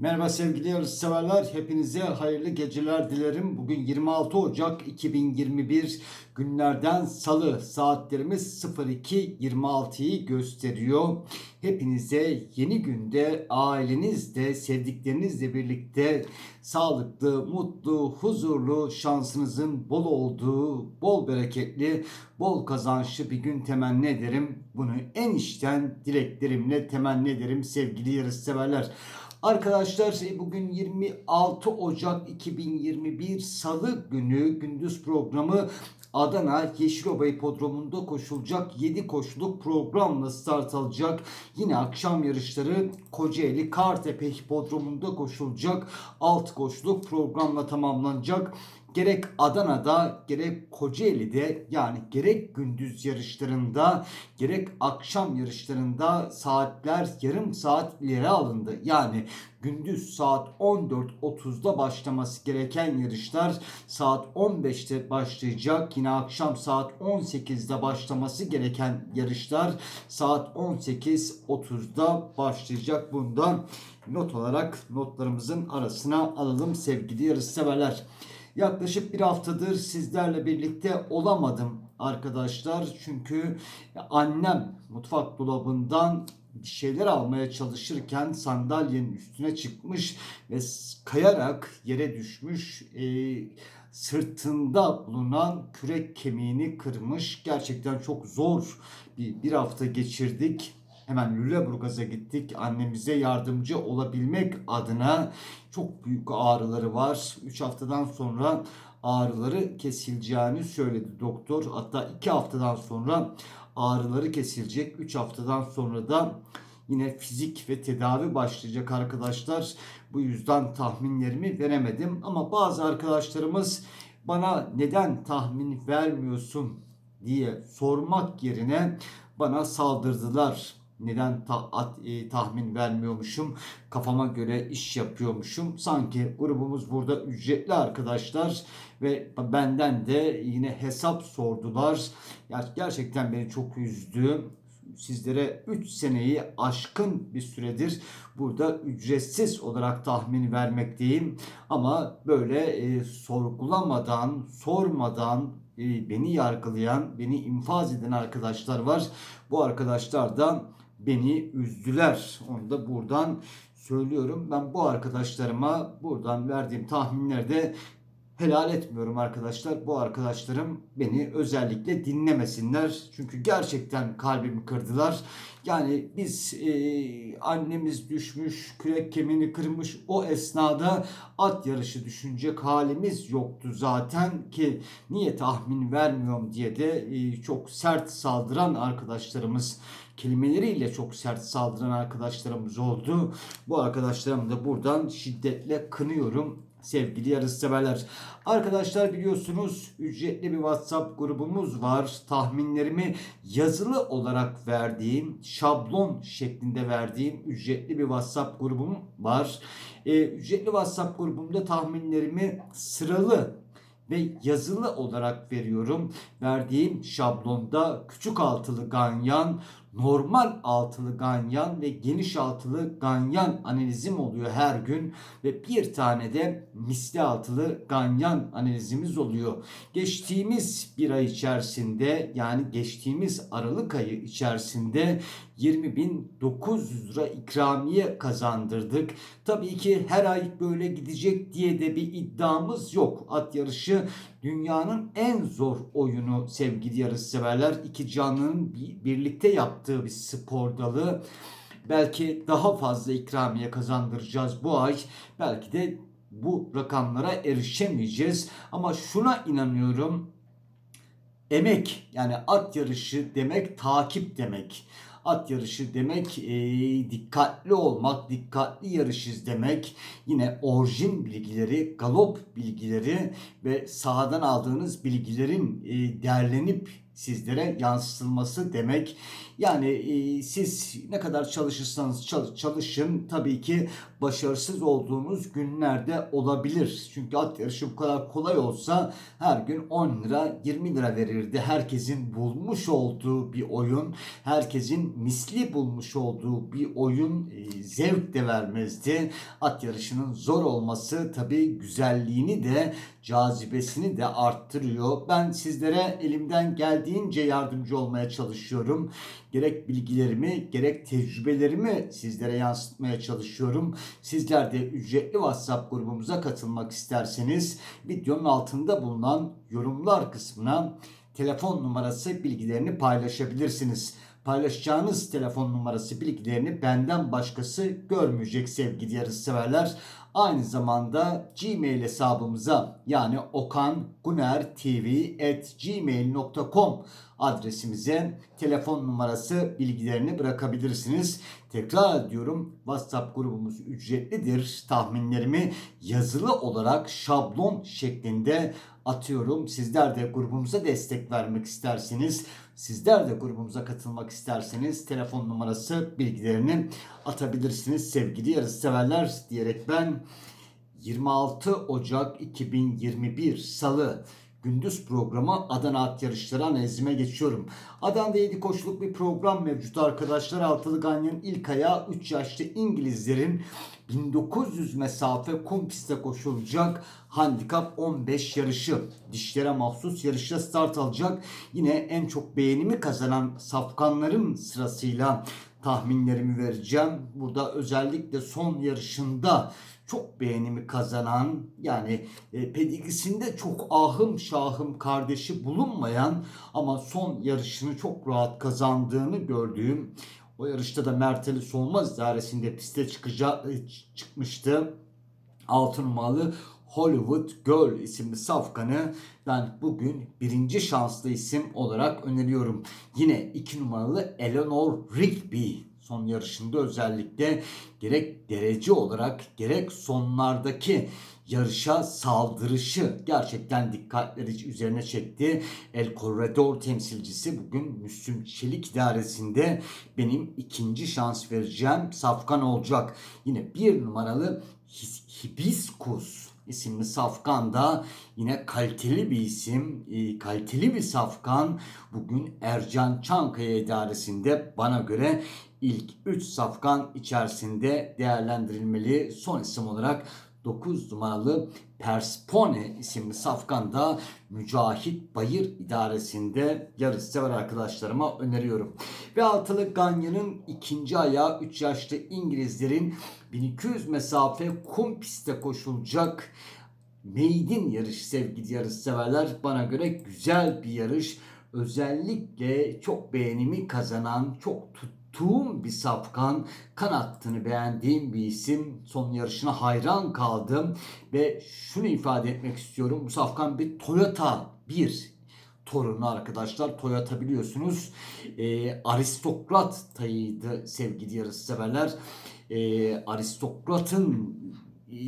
Merhaba sevgili yarışseverler. Hepinize hayırlı geceler dilerim. Bugün 26 Ocak 2021 günlerden salı saatlerimiz 02.26'yı gösteriyor. Hepinize yeni günde ailenizle, sevdiklerinizle birlikte sağlıklı, mutlu, huzurlu, şansınızın bol olduğu, bol bereketli, bol kazançlı bir gün temenni ederim. Bunu en içten dileklerimle temenni ederim sevgili yarışseverler. Arkadaşlar bugün 26 Ocak 2021 Salı günü gündüz programı Adana Yeşilova Hipodromu'nda koşulacak 7 koşuluk programla start alacak. Yine akşam yarışları Kocaeli Kartepe Hipodromu'nda koşulacak 6 koşuluk programla tamamlanacak. Gerek Adana'da gerek Kocaeli'de yani gerek gündüz yarışlarında gerek akşam yarışlarında saatler yarım saat ileri alındı. Yani gündüz saat 14.30'da başlaması gereken yarışlar saat 15'te başlayacak. Yine akşam saat 18'de başlaması gereken yarışlar saat 18.30'da başlayacak. Bundan not olarak notlarımızın arasına alalım sevgili yarışseverler. Yaklaşık bir haftadır sizlerle birlikte olamadım arkadaşlar. Çünkü annem mutfak dolabından bir şeyler almaya çalışırken sandalyenin üstüne çıkmış ve kayarak yere düşmüş. Ee, sırtında bulunan kürek kemiğini kırmış. Gerçekten çok zor bir, bir hafta geçirdik. Hemen Lüleburgaz'a gittik. Annemize yardımcı olabilmek adına çok büyük ağrıları var. 3 haftadan sonra ağrıları kesileceğini söyledi doktor. Hatta 2 haftadan sonra ağrıları kesilecek. 3 haftadan sonra da yine fizik ve tedavi başlayacak arkadaşlar. Bu yüzden tahminlerimi veremedim. Ama bazı arkadaşlarımız bana neden tahmin vermiyorsun diye sormak yerine bana saldırdılar neden ta, at, e, tahmin vermiyormuşum, kafama göre iş yapıyormuşum. Sanki grubumuz burada ücretli arkadaşlar ve benden de yine hesap sordular. Ya, gerçekten beni çok üzdü. Sizlere 3 seneyi aşkın bir süredir burada ücretsiz olarak tahmin vermekteyim. Ama böyle e, sorgulamadan, sormadan, e, beni yargılayan, beni infaz eden arkadaşlar var. Bu arkadaşlar da beni üzdüler. Onu da buradan söylüyorum. Ben bu arkadaşlarıma buradan verdiğim tahminlerde helal etmiyorum arkadaşlar. Bu arkadaşlarım beni özellikle dinlemesinler. Çünkü gerçekten kalbimi kırdılar. Yani biz e, annemiz düşmüş, kürek kemiğini kırmış o esnada at yarışı düşünecek halimiz yoktu zaten ki niye tahmin vermiyorum diye de e, çok sert saldıran arkadaşlarımız kelimeleriyle çok sert saldıran arkadaşlarımız oldu. Bu arkadaşlarımı da buradan şiddetle kınıyorum sevgili yarışseverler. Arkadaşlar biliyorsunuz ücretli bir WhatsApp grubumuz var. Tahminlerimi yazılı olarak verdiğim, şablon şeklinde verdiğim ücretli bir WhatsApp grubum var. Ee, ücretli WhatsApp grubumda tahminlerimi sıralı ve yazılı olarak veriyorum. Verdiğim şablonda küçük altılı ganyan, normal altılı ganyan ve geniş altılı ganyan analizim oluyor her gün ve bir tane de misli altılı ganyan analizimiz oluyor. Geçtiğimiz bir ay içerisinde yani geçtiğimiz Aralık ayı içerisinde 20.900 lira ikramiye kazandırdık. Tabii ki her ay böyle gidecek diye de bir iddiamız yok. At yarışı dünyanın en zor oyunu sevgili yarışseverler. İki canlının birlikte yaptığı bir spor dalı. Belki daha fazla ikramiye kazandıracağız bu ay. Belki de bu rakamlara erişemeyeceğiz. Ama şuna inanıyorum. Emek yani at yarışı demek takip demek. At yarışı demek e, dikkatli olmak, dikkatli yarış demek. Yine orijin bilgileri, galop bilgileri ve sahadan aldığınız bilgilerin e, derlenip sizlere yansıtılması demek. Yani e, siz ne kadar çalışırsanız çal- çalışın tabii ki başarısız olduğunuz günlerde olabilir. Çünkü at yarışı bu kadar kolay olsa her gün 10 lira 20 lira verirdi. Herkesin bulmuş olduğu bir oyun, herkesin misli bulmuş olduğu bir oyun e, zevk de vermezdi. At yarışının zor olması tabii güzelliğini de cazibesini de arttırıyor. Ben sizlere elimden geldiğince yardımcı olmaya çalışıyorum. Gerek bilgilerimi gerek tecrübelerimi sizlere yansıtmaya çalışıyorum. Sizler de ücretli WhatsApp grubumuza katılmak isterseniz videonun altında bulunan yorumlar kısmına telefon numarası bilgilerini paylaşabilirsiniz. Paylaşacağınız telefon numarası bilgilerini benden başkası görmeyecek sevgili yarışseverler. Aynı zamanda Gmail hesabımıza yani okangunertv@gmail.com adresimize telefon numarası bilgilerini bırakabilirsiniz. Tekrar diyorum WhatsApp grubumuz ücretlidir. Tahminlerimi yazılı olarak şablon şeklinde atıyorum. Sizler de grubumuza destek vermek isterseniz, sizler de grubumuza katılmak isterseniz telefon numarası bilgilerini atabilirsiniz sevgili yarışseverler diyerek ben 26 Ocak 2021 Salı gündüz programı Adana At Yarışları analizime geçiyorum. Adana'da 7 koşuluk bir program mevcut arkadaşlar. Altılı Ganyan'ın ilk ayağı 3 yaşlı İngilizlerin 1900 mesafe kum pistte koşulacak handikap 15 yarışı. Dişlere mahsus yarışta start alacak. Yine en çok beğenimi kazanan safkanların sırasıyla tahminlerimi vereceğim. Burada özellikle son yarışında çok beğenimi kazanan yani e, pedigrisinde çok ahım şahım kardeşi bulunmayan ama son yarışını çok rahat kazandığını gördüğüm o yarışta da Merteli Solmaz idaresinde piste çıkacağı, çıkmıştı. Altın numaralı Hollywood Girl isimli safkanı ben bugün birinci şanslı isim olarak öneriyorum. Yine iki numaralı Eleanor Rigby son yarışında özellikle gerek derece olarak gerek sonlardaki yarışa saldırışı gerçekten dikkatleri üzerine çekti. El Corredor temsilcisi bugün Müslüm Çelik idaresinde benim ikinci şans vereceğim safkan olacak. Yine bir numaralı Hibiskus isimli safkan da yine kaliteli bir isim, e, kaliteli bir safkan. Bugün Ercan Çankaya idaresinde bana göre ilk 3 safkan içerisinde değerlendirilmeli. Son isim olarak 9 numaralı Perspone isimli safkan da Mücahit Bayır idaresinde yarış sever arkadaşlarıma öneriyorum. Ve altılı Ganyan'ın ikinci ayağı 3 yaşlı İngilizlerin 1200 mesafe kum pistte koşulacak Maiden yarış sevgili yarış severler. Bana göre güzel bir yarış. Özellikle çok beğenimi kazanan, çok tuttuğum bir safkan. Kanattığını beğendiğim bir isim. Son yarışına hayran kaldım. Ve şunu ifade etmek istiyorum. Bu safkan bir Toyota 1 torunu arkadaşlar. Toyota biliyorsunuz e, aristokrat tayıydı sevgili yarışseverler. E, aristokratın e,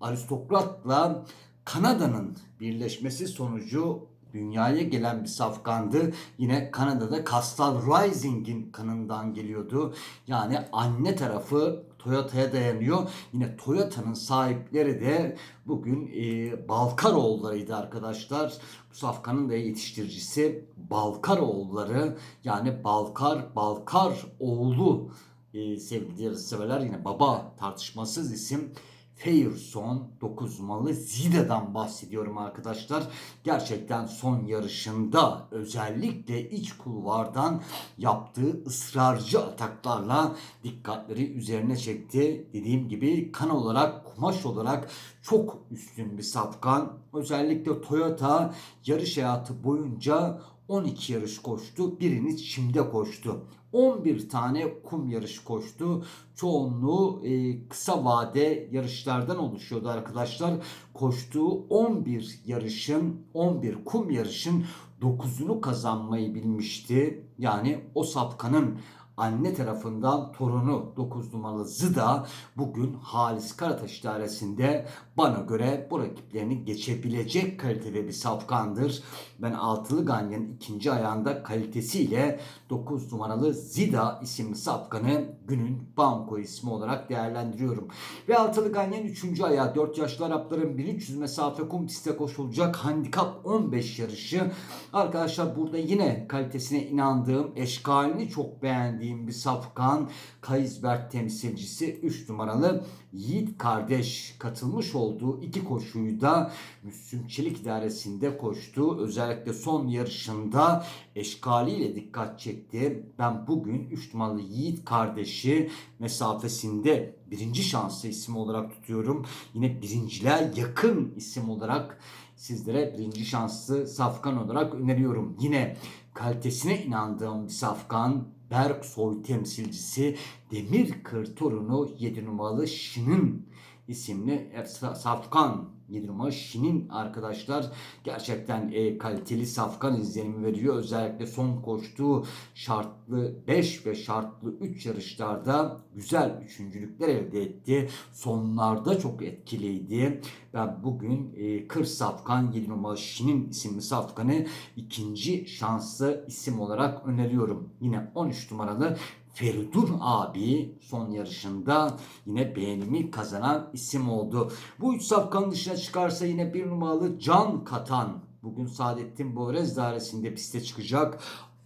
aristokratla Kanada'nın birleşmesi sonucu dünyaya gelen bir safkandı. Yine Kanada'da Castle Rising'in kanından geliyordu. Yani anne tarafı Toyota'ya dayanıyor. Yine Toyota'nın sahipleri de bugün e, Balkaroğullarıydı arkadaşlar. Bu safkanın da yetiştiricisi Balkaroğulları yani Balkar Balkar oğlu e, sevgili severler yine baba tartışmasız isim Fairson 9 numaralı Zida'dan bahsediyorum arkadaşlar. Gerçekten son yarışında özellikle iç kulvardan yaptığı ısrarcı ataklarla dikkatleri üzerine çekti. Dediğim gibi kan olarak, kumaş olarak çok üstün bir safkan. Özellikle Toyota yarış hayatı boyunca 12 yarış koştu. Birini çimde koştu. 11 tane kum yarış koştu. Çoğunluğu e, kısa vade yarışlardan oluşuyordu arkadaşlar. Koştuğu 11 yarışın, 11 kum yarışın 9'unu kazanmayı bilmişti. Yani o sapkanın anne tarafından torunu 9 numaralı Zıda bugün Halis Karataş idaresinde bana göre bu rakiplerini geçebilecek kalitede bir safkandır. Ben altılı ganyanın ikinci ayağında kalitesiyle 9 numaralı Zida isimli safkanı günün banko ismi olarak değerlendiriyorum. Ve altılı ganyanın üçüncü ayağı 4 yaşlı Arapların 1300 mesafe kum piste koşulacak handikap 15 yarışı. Arkadaşlar burada yine kalitesine inandığım, eşkalini çok beğendiğim bir safkan. Kayızbert temsilcisi 3 numaralı Yiğit kardeş katılmış olduğu iki koşuyu da Müslüm Çelik idaresinde koştu. Özellikle son yarışında eşkaliyle dikkat çekti. Ben bugün 3 numaralı Yiğit kardeşi mesafesinde birinci şanslı isim olarak tutuyorum. Yine birinciliğe yakın isim olarak sizlere birinci şanslı safkan olarak öneriyorum. Yine kalitesine inandığım bir safkan Berksoy temsilcisi Demir Kır torunu 7 numaralı Şinin isimli safkan 7 numaralı Şinin arkadaşlar gerçekten e, kaliteli safkan izlenimi veriyor. Özellikle son koştuğu şartlı 5 ve şartlı 3 yarışlarda güzel üçüncülükler elde etti. Sonlarda çok etkiliydi. Ben bugün e, Kır Safkan 7 numaralı Şinin isimli safkanı ikinci şanslı isim olarak öneriyorum. Yine 13 numaralı Feridun abi son yarışında yine beğenimi kazanan isim oldu. Bu üç safkanın dışına çıkarsa yine bir numaralı Can Katan. Bugün Saadettin Boğrez dairesinde piste çıkacak.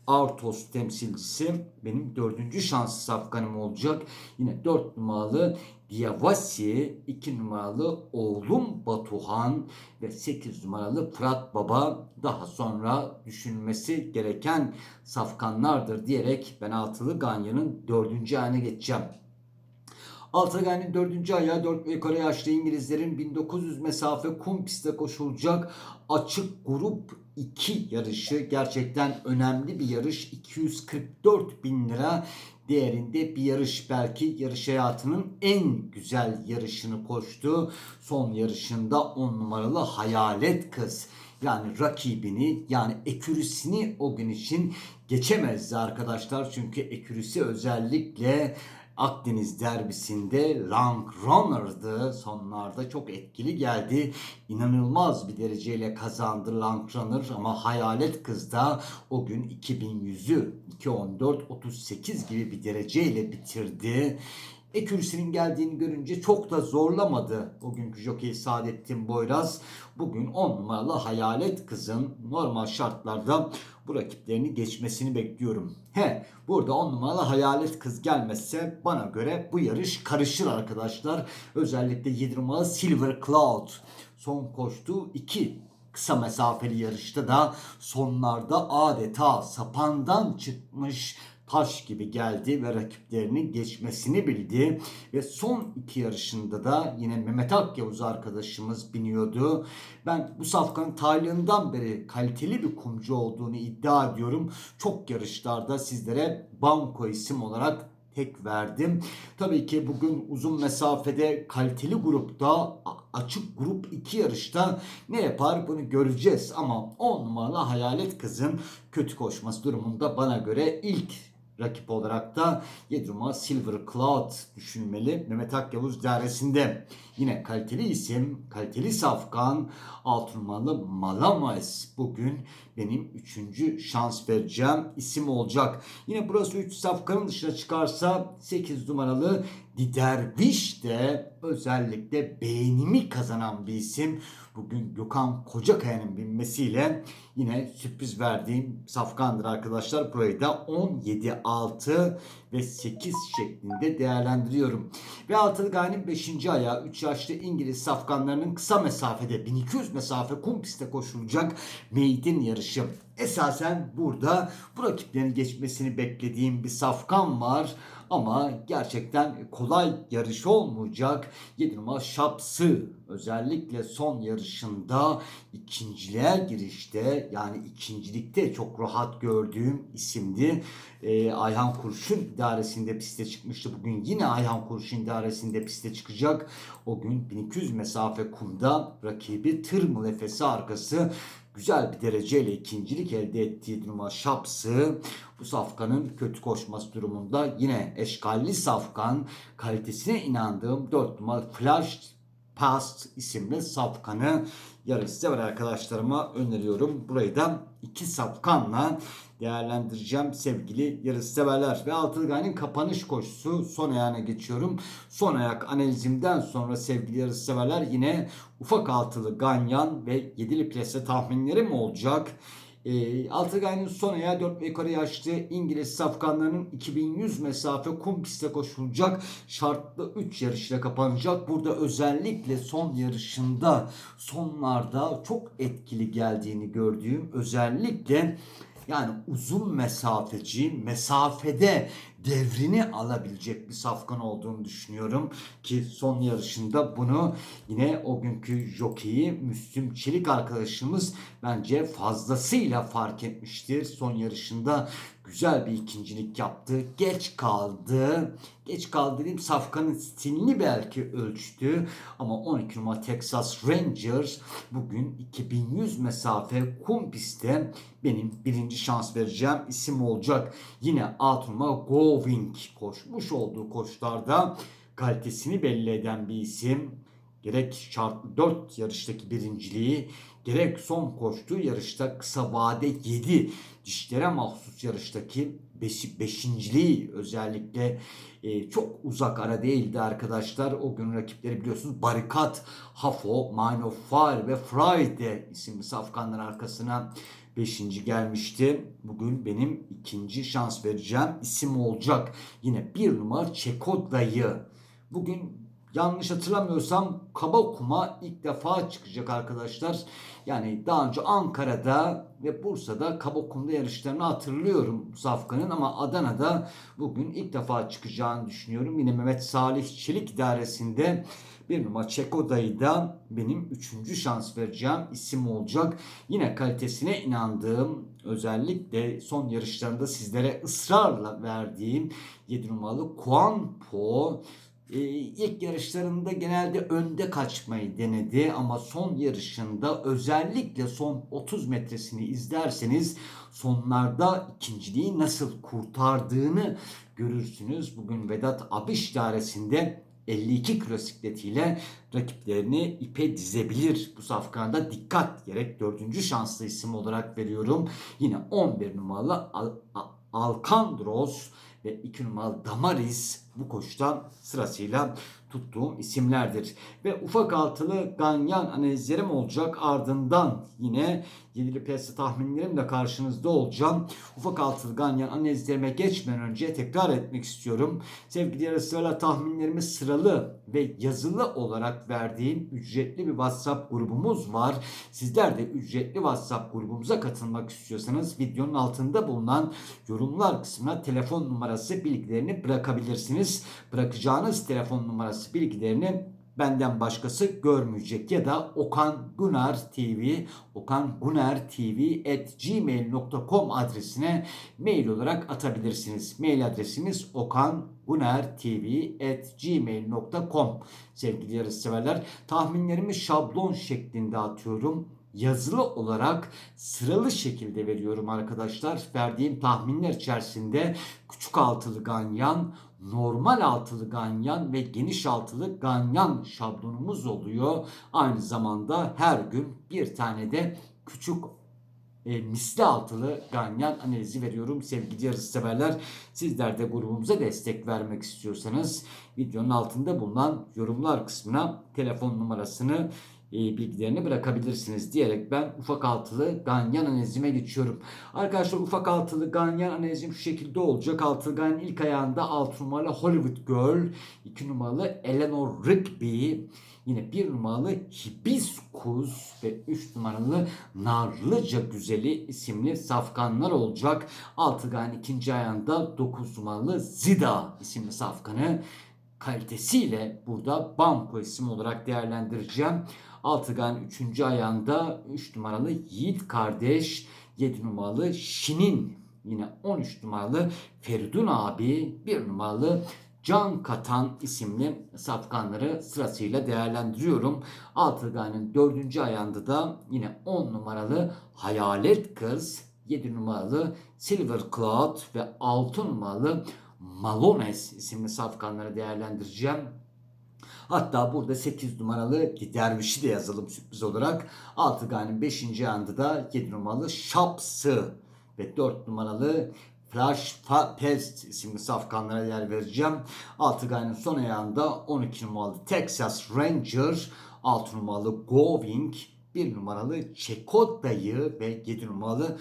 Artos temsilcisi benim dördüncü şanslı safkanım olacak. Yine dört numaralı Diavasi, 2 numaralı oğlum Batuhan ve 8 numaralı Fırat Baba. Daha sonra düşünülmesi gereken safkanlardır diyerek ben altılı Ganya'nın dördüncü ayağına geçeceğim. Altılı Ganya'nın dördüncü ayağı 4 ve yukarı yaşlı İngilizlerin 1900 mesafe kum pistte koşulacak açık grup 2 yarışı. Gerçekten önemli bir yarış. 244 bin lira değerinde bir yarış belki yarış hayatının en güzel yarışını koştu. Son yarışında 10 numaralı Hayalet Kız yani rakibini yani ekürüsini o gün için geçemezdi arkadaşlar. Çünkü ekürüsü özellikle Akdeniz derbisinde Long Runner'dı. Sonlarda çok etkili geldi. İnanılmaz bir dereceyle kazandı Long Runner ama Hayalet Kız da o gün 2100'ü 2.14-38 gibi bir dereceyle bitirdi. Ekürüsünün geldiğini görünce çok da zorlamadı bugünkü jokey Saadettin Boyraz. Bugün 10 numaralı Hayalet Kız'ın normal şartlarda bu rakiplerini geçmesini bekliyorum. He burada 10 numaralı Hayalet Kız gelmezse bana göre bu yarış karışır arkadaşlar. Özellikle 7 numaralı Silver Cloud son koştuğu 2 kısa mesafeli yarışta da sonlarda adeta sapandan çıkmış taş gibi geldi ve rakiplerini geçmesini bildi. Ve son iki yarışında da yine Mehmet Akyavuz arkadaşımız biniyordu. Ben bu safkanın taylığından beri kaliteli bir kumcu olduğunu iddia ediyorum. Çok yarışlarda sizlere banko isim olarak tek verdim. Tabii ki bugün uzun mesafede kaliteli grupta açık grup 2 yarışta ne yapar bunu göreceğiz. Ama 10 numaralı Hayalet Kız'ın kötü koşması durumunda bana göre ilk rakip olarak da Yedruma Silver Cloud düşünmeli. Mehmet Akyavuz dairesinde yine kaliteli isim, kaliteli safkan Altınmalı Malamas bugün benim üçüncü şans vereceğim isim olacak. Yine burası 3 safkanın dışına çıkarsa 8 numaralı Diderviş de özellikle beğenimi kazanan bir isim. Bugün Gökhan Kocakaya'nın binmesiyle yine sürpriz verdiğim safkandır arkadaşlar. Burayı da 17, 6 ve 8 şeklinde değerlendiriyorum. Ve altılı gayenin 5. ayağı 3 yaşlı İngiliz safkanlarının kısa mesafede 1200 mesafe kum pistte koşulacak maiden yarışı. Esasen burada bu rakiplerin geçmesini beklediğim bir safkan var. Ama gerçekten kolay yarış olmayacak. 7 numara Şapsı özellikle son yarışında ikinciliğe girişte yani ikincilikte çok rahat gördüğüm isimdi. Ee, Ayhan Kurşun idaresinde piste çıkmıştı. Bugün yine Ayhan Kurşun idaresinde piste çıkacak. O gün 1200 mesafe kumda rakibi Tırmıl Efes'i arkası güzel bir dereceyle ikincilik elde ettiği numara Şapsı bu safkanın kötü koşması durumunda yine eşkalli safkan kalitesine inandığım 4 numara Flash Past isimli safkanı yarış sever arkadaşlarıma öneriyorum. Burayı da iki safkanla değerlendireceğim sevgili yarış severler. Ve Altılgay'ın kapanış koşusu son ayağına geçiyorum. Son ayak analizimden sonra sevgili yarış severler yine ufak altılı ganyan ve yedili plase tahminlerim olacak. E, Altıgay'ın son ayağı 4 ve yukarı yaşlı İngiliz safkanlarının 2100 mesafe kum pistte koşulacak şartlı 3 yarışla kapanacak. Burada özellikle son yarışında sonlarda çok etkili geldiğini gördüğüm özellikle yani uzun mesafeci, mesafede devrini alabilecek bir safkan olduğunu düşünüyorum. Ki son yarışında bunu yine o günkü jokeyi Müslüm Çelik arkadaşımız bence fazlasıyla fark etmiştir. Son yarışında güzel bir ikincilik yaptı. Geç kaldı. Geç kaldı dediğim safkanın stilini belki ölçtü. Ama 12 numara Texas Rangers bugün 2100 mesafe kum pistte benim birinci şans vereceğim isim olacak. Yine alt numara Going koşmuş olduğu koşlarda kalitesini belli eden bir isim. Gerek şartlı 4 yarıştaki birinciliği gerek son koştuğu yarışta kısa vade 7 dişlere mahsus yarıştaki 5. beşinciliği özellikle e, çok uzak ara değildi arkadaşlar. O gün rakipleri biliyorsunuz Barikat, Hafo, Mine of Fire ve Friday isimli safkanların arkasına 5. gelmişti. Bugün benim ikinci şans vereceğim isim olacak. Yine bir numara Çeko Dayı. Bugün yanlış hatırlamıyorsam kaba kuma ilk defa çıkacak arkadaşlar. Yani daha önce Ankara'da ve Bursa'da kaba kumda yarışlarını hatırlıyorum Safkan'ın ama Adana'da bugün ilk defa çıkacağını düşünüyorum. Yine Mehmet Salih Çelik idaresinde bir numara Çeko da benim üçüncü şans vereceğim isim olacak. Yine kalitesine inandığım özellikle son yarışlarında sizlere ısrarla verdiğim 7 numaralı Kuan Po e, ilk yarışlarında genelde önde kaçmayı denedi ama son yarışında özellikle son 30 metresini izlerseniz sonlarda ikinciliği nasıl kurtardığını görürsünüz. Bugün Vedat Abiş dairesinde 52 kilo sikletiyle rakiplerini ipe dizebilir. Bu safkanda dikkat gerek dördüncü şanslı isim olarak veriyorum. Yine 11 numaralı Al Al Alcandros ve 2 numaralı Damaris bu koşuda sırasıyla tuttuğum isimlerdir. Ve ufak altılı ganyan analizlerim olacak. Ardından yine yedili piyasa tahminlerimle karşınızda olacağım. Ufak altılı ganyan analizlerime geçmeden önce tekrar etmek istiyorum. Sevgili yarışlarla tahminlerimi sıralı ve yazılı olarak verdiğim ücretli bir WhatsApp grubumuz var. Sizler de ücretli WhatsApp grubumuza katılmak istiyorsanız videonun altında bulunan yorumlar kısmına telefon numarası bilgilerini bırakabilirsiniz. Bırakacağınız telefon numarası bilgilerini benden başkası görmeyecek ya da Okan Gunar TV Okan Gunar TV at gmail.com adresine mail olarak atabilirsiniz. Mail adresimiz Okan Gunar TV at gmail.com sevgili yarışseverler. Tahminlerimi şablon şeklinde atıyorum yazılı olarak sıralı şekilde veriyorum arkadaşlar. Verdiğim tahminler içerisinde küçük altılı ganyan, normal altılı ganyan ve geniş altılı ganyan şablonumuz oluyor. Aynı zamanda her gün bir tane de küçük e, misli altılı ganyan analizi veriyorum sevgili yarış severler. Sizler de grubumuza destek vermek istiyorsanız videonun altında bulunan yorumlar kısmına telefon numarasını bilgilerini bırakabilirsiniz diyerek ben ufak altılı ganyan analizime geçiyorum. Arkadaşlar ufak altılı ganyan analizim şu şekilde olacak. Altılı ganyan ilk ayağında 6 numaralı Hollywood Girl, 2 numaralı Eleanor Rigby, yine 1 numaralı Hibiscus ve 3 numaralı Narlıca Güzeli isimli safkanlar olacak. Altı ganyan ikinci ayağında 9 numaralı Zida isimli safkanı kalitesiyle burada Banko isim olarak değerlendireceğim. Altıgan 3. ayağında 3 numaralı Yiğit kardeş, 7 numaralı Şinin, yine 13 numaralı Feridun abi, 1 numaralı Can Katan isimli safkanları sırasıyla değerlendiriyorum. Altıgan'ın dördüncü ayağında da yine 10 numaralı Hayalet Kız, 7 numaralı Silver Cloud ve 6 numaralı Malones isimli safkanları değerlendireceğim. Hatta burada 8 numaralı Derviş'i de yazalım sürpriz olarak. Altıgan'ın 5. ayağında da 7 numaralı Şapsı ve 4 numaralı Flash Pest isimli safkanlara yer vereceğim. Altıgan'ın son ayağında 12 numaralı Texas Ranger, 6 numaralı Going, 1 numaralı Çekota'yı ve 7 numaralı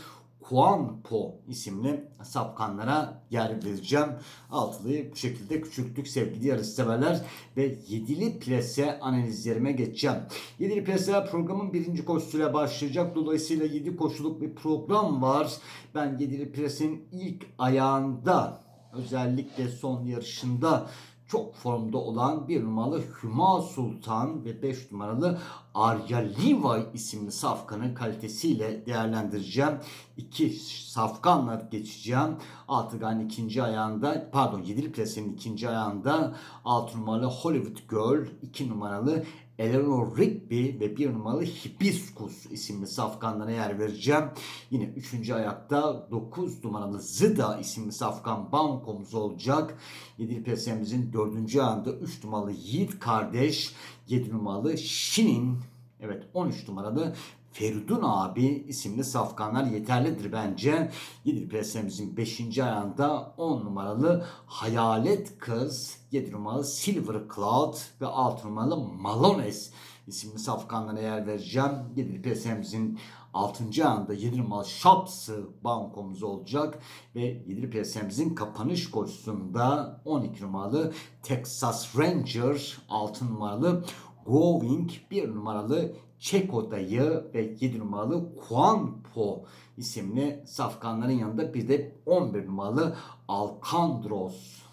Kuanpo isimli safkanlara yer vereceğim. Altılıyı bu şekilde küçülttük sevgili yarışseverler ve yedili plase analizlerime geçeceğim. Yedili plaseler programın birinci koşusuyla başlayacak. Dolayısıyla yedi koşuluk bir program var. Ben yedili plasenin ilk ayağında özellikle son yarışında çok formda olan bir numaralı Hüma Sultan ve 5 numaralı Arya Levi isimli safkanın kalitesiyle değerlendireceğim. İki safkanla geçeceğim. Altıgan ikinci ayağında pardon yedili plasenin ikinci ayağında 6 numaralı Hollywood Girl, 2 numaralı Eleanor Rigby ve bir numaralı Hibiscus isimli safkanlara yer vereceğim. Yine üçüncü ayakta 9 numaralı Zıda isimli safkan bankomuz olacak. Yedili pesemizin dördüncü ayağında 3 numaralı Yiğit kardeş, 7 numaralı Şinin, evet 13 numaralı Feridun abi isimli safkanlar yeterlidir bence. Yedili pesemizin 5. ayağında 10 numaralı Hayalet Kız, 7 numaralı Silver Cloud ve 6 numaralı Malones isimli safkanlara yer vereceğim. Yedili pesemizin 6. anda 7 numaralı Şapsı bankomuz olacak ve 7 piyasamızın kapanış koşusunda 12 numaralı Texas Ranger, 6 numaralı Going, 1 numaralı Çeko ve 7 numaralı Juanpo isimli safkanların yanında bir de 11 numaralı Alcandros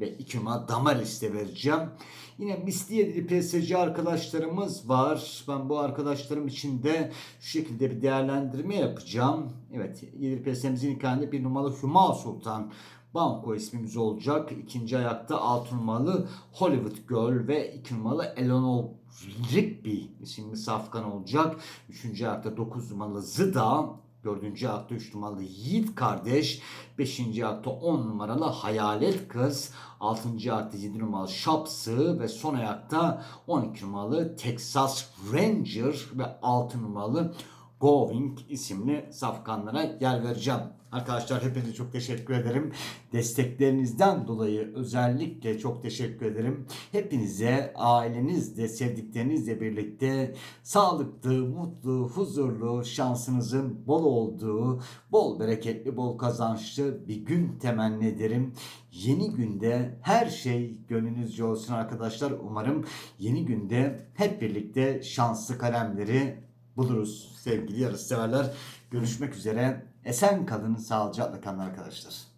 ve 2 numara Damaris'te vereceğim. Yine misli yedili PSG arkadaşlarımız var. Ben bu arkadaşlarım için de şu şekilde bir değerlendirme yapacağım. Evet yedili PSG'mizin hikayende bir numaralı Hüma Sultan Banko ismimiz olacak. İkinci ayakta 6 numaralı Hollywood Girl ve 2 numaralı Eleanor Rigby isimli safkan olacak. Üçüncü ayakta 9 numaralı Zıda, Dördüncü akta 3 numaralı Yiğit kardeş. Beşinci akta 10 numaralı Hayalet Kız. Altıncı akta 7 numaralı Şapsı ve son ayakta 12 numaralı Texas Ranger ve 6 numaralı Going isimli safkanlara yer vereceğim. Arkadaşlar hepinize çok teşekkür ederim. Desteklerinizden dolayı özellikle çok teşekkür ederim. Hepinize ailenizle, sevdiklerinizle birlikte sağlıklı, mutlu, huzurlu, şansınızın bol olduğu, bol bereketli, bol kazançlı bir gün temenni ederim. Yeni günde her şey gönlünüzce olsun arkadaşlar. Umarım yeni günde hep birlikte şanslı kalemleri buluruz sevgili yarışseverler. Görüşmek üzere. Esen kalın, sağlıcakla kalın arkadaşlar.